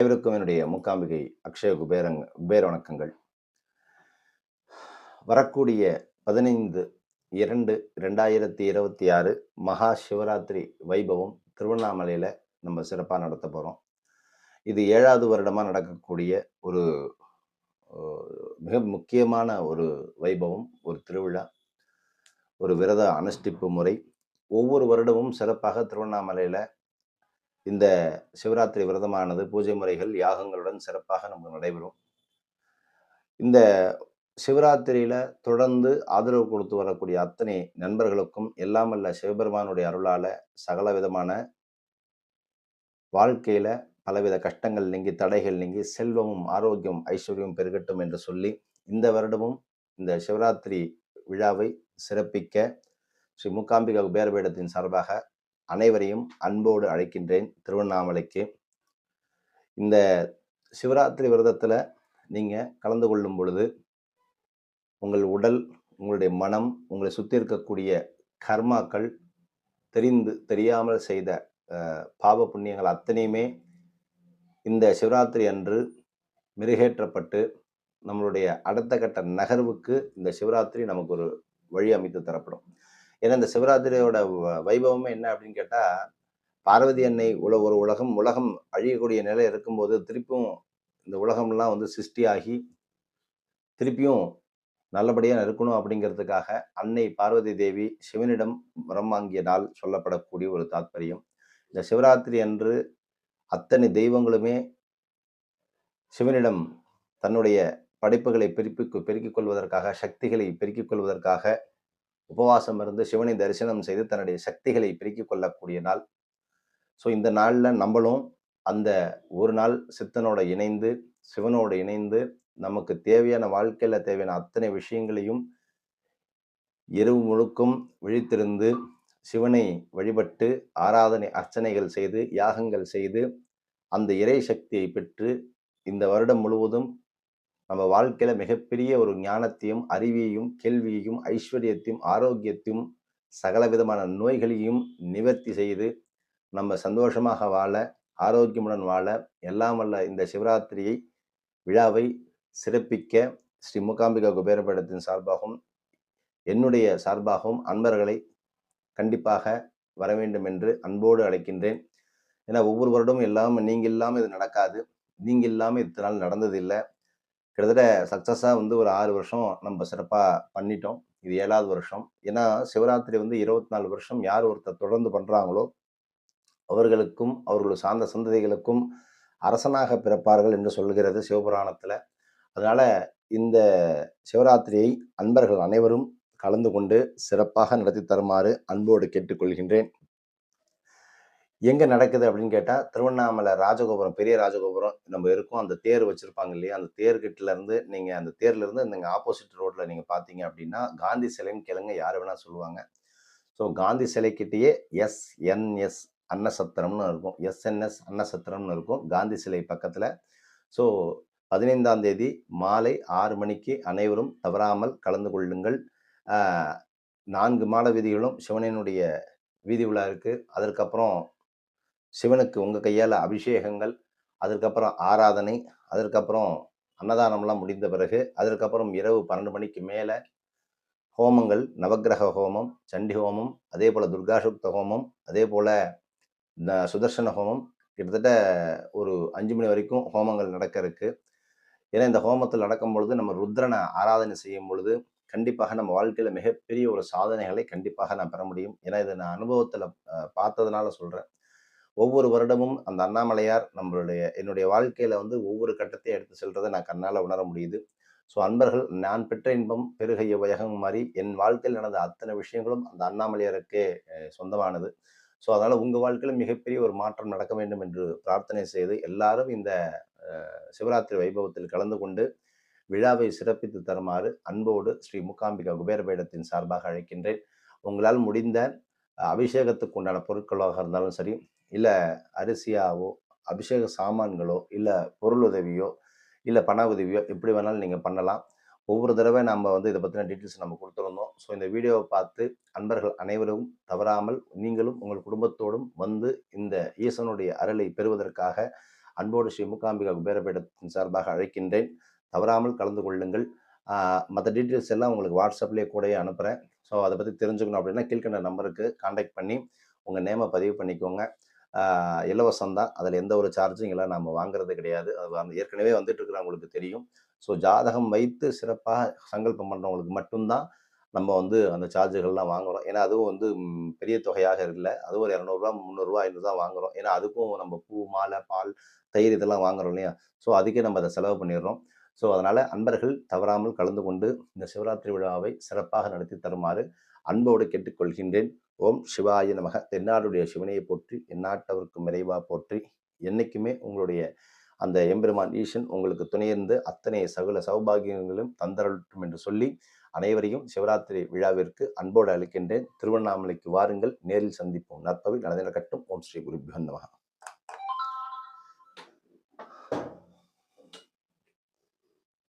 அனைவருக்கும் என்னுடைய முக்காம்பிகை அக்ஷய குபேரங் குபேர வணக்கங்கள். வரக்கூடிய பதினைந்து இரண்டு ரெண்டாயிரத்தி இருபத்தி ஆறு மகா சிவராத்திரி வைபவம் திருவண்ணாமலையில் நம்ம சிறப்பாக நடத்த போகிறோம் இது ஏழாவது வருடமாக நடக்கக்கூடிய ஒரு மிக முக்கியமான ஒரு வைபவம் ஒரு திருவிழா ஒரு விரத அனுஷ்டிப்பு முறை. ஒவ்வொரு வருடமும் சிறப்பாக திருவண்ணாமலையில் இந்த சிவராத்திரி விரதமானது பூஜை முறைகள் யாகங்களுடன் சிறப்பாக நமக்கு நடைபெறும். இந்த சிவராத்திரியில தொடர்ந்து ஆதரவு கொடுத்து வரக்கூடிய அத்தனை நண்பர்களுக்கும் எல்லாம் அல்ல சிவபெருமானுடைய அருளால சகல விதமான வாழ்க்கையில பலவித கஷ்டங்கள் நீங்கி தடைகள் நீங்கி செல்வமும் ஆரோக்கியம் ஐஸ்வர்யமும் பெருகட்டும் என்று சொல்லி இந்த வருடமும் இந்த சிவராத்திரி விழாவை சிறப்பிக்க ஸ்ரீ மூகாம்பிகா குபேரபீடத்தின் சார்பாக அனைவரையும் அன்போடு அழைக்கின்றேன் திருவண்ணாமலைக்கு. இந்த சிவராத்திரி விரதத்தில் நீங்கள் கலந்து கொள்ளும் பொழுது உங்கள் உடல் உங்களுடைய மனம் உங்களை சுற்றி இருக்கக்கூடிய கர்மாக்கள் தெரிந்து தெரியாமல் செய்த பாவ புண்ணியங்கள் அத்தனையுமே இந்த சிவராத்திரி அன்று மெருகேற்றப்பட்டு நம்மளுடைய அடுத்த கட்ட நகர்வுக்கு இந்த சிவராத்திரி நமக்கு ஒரு வழி அமைத்து தரப்படும். ஏன்னா இந்த சிவராத்திரியோட வ- வைபவமே என்ன அப்படின்னு கேட்டால் பார்வதி அன்னை உல ஒரு உலகம் உலகம் அழியக்கூடிய நிலை இருக்கும்போது திருப்பியும் இந்த உலகம்லாம் வந்து சிருஷ்டியாகி திருப்பியும் நல்லபடியாக இருக்கணும் அப்படிங்கிறதுக்காக அன்னை பார்வதி தேவி சிவனிடம் வரம் வாங்கிய நாள் சொல்லப்படக்கூடிய ஒரு தாத்பரியம். இந்த சிவராத்திரி அன்று அத்தனை தெய்வங்களுமே சிவனிடம் தன்னுடைய படைப்புகளை பெருப்பிக்கு பெருக்கிக் கொள்வதற்காக சக்திகளை பெருக்கிக் கொள்வதற்காக உபவாசம் இருந்து சிவனை தரிசனம் செய்து தன்னுடைய சக்திகளை பிரிக்கிக் கொள்ளக்கூடிய நாள். ஸோ இந்த நாளில் நம்மளும் அந்த ஒரு நாள் சித்தனோட இணைந்து சிவனோட இணைந்து நமக்கு தேவையான வாழ்க்கையில் தேவையான அத்தனை விஷயங்களையும் இரவு முழுக்கும் விழித்திருந்து சிவனை வழிபட்டு ஆராதனை அர்ச்சனைகள் செய்து யாகங்கள் செய்து அந்த இறை சக்தியை பெற்று இந்த வருடம் முழுவதும் நம்ம வாழ்க்கையில மிகப்பெரிய ஒரு ஞானத்தையும் அறிவியையும் கேள்வியையும் ஐஸ்வர்யத்தையும் ஆரோக்கியத்தையும் சகல விதமான நோய்களையும் நிவர்த்தி செய்து நம்ம சந்தோஷமாக வாழ ஆரோக்கியமுடன் வாழ எல்லாம் வல்ல இந்த சிவராத்திரியை விழாவை சிறப்பிக்க ஸ்ரீ மூகாம்பிகா குபேரபீடத்தின் சார்பாகவும் என்னுடைய சார்பாகவும் அன்பர்களை கண்டிப்பாக வர வேண்டும் என்று அன்போடு அழைக்கின்றேன். ஏன்னா ஒவ்வொரு வருடமும் இல்லாமல் நீங்கள் இல்லாமல் இது நடக்காது. நீங்கள் இல்லாமல் இத்தனால் நடந்ததில்லை. கிட்டத்தட்ட சக்ஸஸாக வந்து ஒரு ஆறு வருஷம் நம்ம சிறப்பாக பண்ணிட்டோம். இது ஏழாவது வருஷம். ஏன்னா சிவராத்திரி வந்து இருபத்தி நாலு வருஷம் யார் ஒருத்தர் தொடர்ந்து பண்ணுறாங்களோ அவர்களுக்கும் அவர்கள் சார்ந்த சந்ததிகளுக்கும் அரசனாக பிறப்பார்கள் என்று சொல்கிறது சிவபுராணத்தில். அதனால் இந்த சிவராத்திரியை அன்பர்கள் அனைவரும் கலந்து கொண்டு சிறப்பாக நடத்தி தருமாறு அன்போடு கேட்டுக்கொள்கின்றேன். எங்கே நடக்குது அப்படின்னு கேட்டால் திருவண்ணாமலை ராஜகோபுரம் பெரிய ராஜகோபுரம் நம்ம இருக்கோம். அந்த தேர் வச்சுருப்பாங்க இல்லையா? அந்த தேர்கிட்டலேருந்து நீங்கள் அந்த தேர்லேருந்து இந்த ஆப்போசிட் ரோட்டில் நீங்கள் பார்த்தீங்க அப்படின்னா காந்தி சிலைன்னு கேளுங்க யார் வேணால் சொல்லுவாங்க. ஸோ காந்தி சிலைக்கிட்டேயே எஸ்என்எஸ் அன்னசத்திரம்னு இருக்கும். எஸ்என்எஸ் அன்னசத்திரம்னு இருக்கும். காந்தி சிலை பக்கத்தில். ஸோ பதினைந்தாம் தேதி மாலை ஆறு மணிக்கு அனைவரும் தவறாமல் கலந்து கொள்ளுங்கள். நான்கு மாட வீதிகளும் சிவனினுடைய வீதி விழா இருக்குது அதற்கப்புறம் சிவனுக்கு உங்கள் கையால் அபிஷேகங்கள் அதற்கப்புறம் ஆராதனை அதற்கப்புறம் அன்னதானம்லாம் முடிந்த பிறகு அதற்கப்புறம் இரவு பன்னெண்டு மணிக்கு மேலே ஹோமங்கள் நவக்கிரக ஹோமம் சண்டி ஹோமம் அதே போல் துர்காசுக்த ஹோமம் அதே போல் சுதர்சன ஹோமம் கிட்டத்தட்ட ஒரு அஞ்சு மணி வரைக்கும் ஹோமங்கள் நடக்க இருக்கு. ஏன்னா இந்த ஹோமத்தில் நடக்கும் பொழுது நம்ம ருத்ரனை ஆராதனை செய்யும் பொழுது கண்டிப்பாக நம்ம வாழ்க்கையில் மிகப்பெரிய ஒரு சாதனைகளை கண்டிப்பாக நான் பெற முடியும். ஏன்னா இதை நான் அனுபவத்தில் பார்த்ததுனால சொல்கிறேன் ஒவ்வொரு வருடமும் அந்த அண்ணாமலையார் நம்மளுடைய என்னுடைய வாழ்க்கையில் வந்து ஒவ்வொரு கட்டத்தை எடுத்து செல்றதை நான் கண்ணால் உணர முடியுது. ஸோ அன்பர்கள் நான் பெற்ற இன்பம் பெருகைய உயகம் மாதிரி என் வாழ்க்கையில் நடந்த அத்தனை விஷயங்களும் அந்த அண்ணாமலையாருக்கே சொந்தமானது. ஸோ அதனால் உங்கள் வாழ்க்கையில் மிகப்பெரிய ஒரு மாற்றம் நடக்க வேண்டும் என்று பிரார்த்தனை செய்து எல்லாரும் இந்த சிவராத்திரி வைபவத்தில் கலந்து கொண்டு விழாவை சிறப்பித்து தருமாறு அன்போடு ஸ்ரீ மூகாம்பிகா குபேரபீடத்தின் சார்பாக அழைக்கின்றேன். உங்களால் முடிந்த அபிஷேகத்துக்கு உண்டான பொருட்களாக இருந்தாலும் சரி இல்லை அரிசியாவோ அபிஷேக சாமான்களோ இல்லை பொருள் உதவியோ இல்லை பண உதவியோ எப்படி வேணாலும் நீங்கள் பண்ணலாம். ஒவ்வொரு தடவை நம்ம வந்து இதை பற்றின டீட்டெயில்ஸ் நம்ம கொடுத்துருந்தோம். ஸோ இந்த வீடியோவை பார்த்து அன்பர்கள் அனைவரும் தவறாமல் நீங்களும் உங்கள் குடும்பத்தோடும் வந்து இந்த ஈசனுடைய அருளை பெறுவதற்காக அன்போடு ஸ்ரீ முகாம்பிகா குபேரபீடத்தின் சார்பாக அழைக்கின்றேன். தவறாமல் கலந்து கொள்ளுங்கள். மற்ற டீட்டெயில்ஸ் எல்லாம் உங்களுக்கு வாட்ஸ்அப்லேயே கூடயே அனுப்புகிறேன் ஸோ அதை பற்றி தெரிஞ்சுக்கணும் அப்படின்னா கீழ்கண்ட நம்பருக்கு காண்டாக்ட் பண்ணி உங்கள் நேமை பதிவு பண்ணிக்கோங்க. இலவசம் தான் அதில் எந்த ஒரு சார்ஜும் இல்லை நம்ம வாங்குறது கிடையாது. அது வந்து ஏற்கனவே வந்துட்டு இருக்கிறவங்களுக்கு தெரியும். ஸோ ஜாதகம் வைத்து சிறப்பாக சங்கல்பம் பண்ணுறவங்களுக்கு மட்டும்தான் நம்ம வந்து அந்த சார்ஜுகள்லாம் வாங்குகிறோம் ஏன்னா அதுவும் வந்து பெரிய தொகையாக இல்லை. அதுவும் ஒரு இரநூறுவா முந்நூறுரூவா ஐநூறுரூவா வாங்குறோம். ஏன்னா அதுக்கும் நம்ம பூ மாலை பால் தயிர் இதெல்லாம் வாங்குறோம் இல்லையா? ஸோ அதுக்கே நம்ம அதை செலவு பண்ணிடுறோம். ஸோ அதனால் அன்பர்கள் தவறாமல் கலந்து கொண்டு இந்த சிவராத்திரி விழாவை சிறப்பாக நடத்தி தருமாறு அன்போடு கேட்டுக்கொள்கின்றேன். ஓம் சிவாய நமக. தென்னாடுடைய சிவனையை போற்றி எந்நாட்டவருக்கும் இறைவா போற்றி. என்றைக்குமே உங்களுடைய அந்த எம்பெருமான் ஈசன் உங்களுக்கு துணையிருந்து அத்தனை சகல சௌபாகியங்களும் தந்தரட்டும் என்று சொல்லி அனைவரையும் சிவராத்திரி விழாவிற்கு அன்போடு அழைக்கின்றேன். திருவண்ணாமலைக்கு வாருங்கள். நேரில் சந்திப்போம். நற்பவி நடந்த ஓம் ஸ்ரீ குருபியோ நமகா.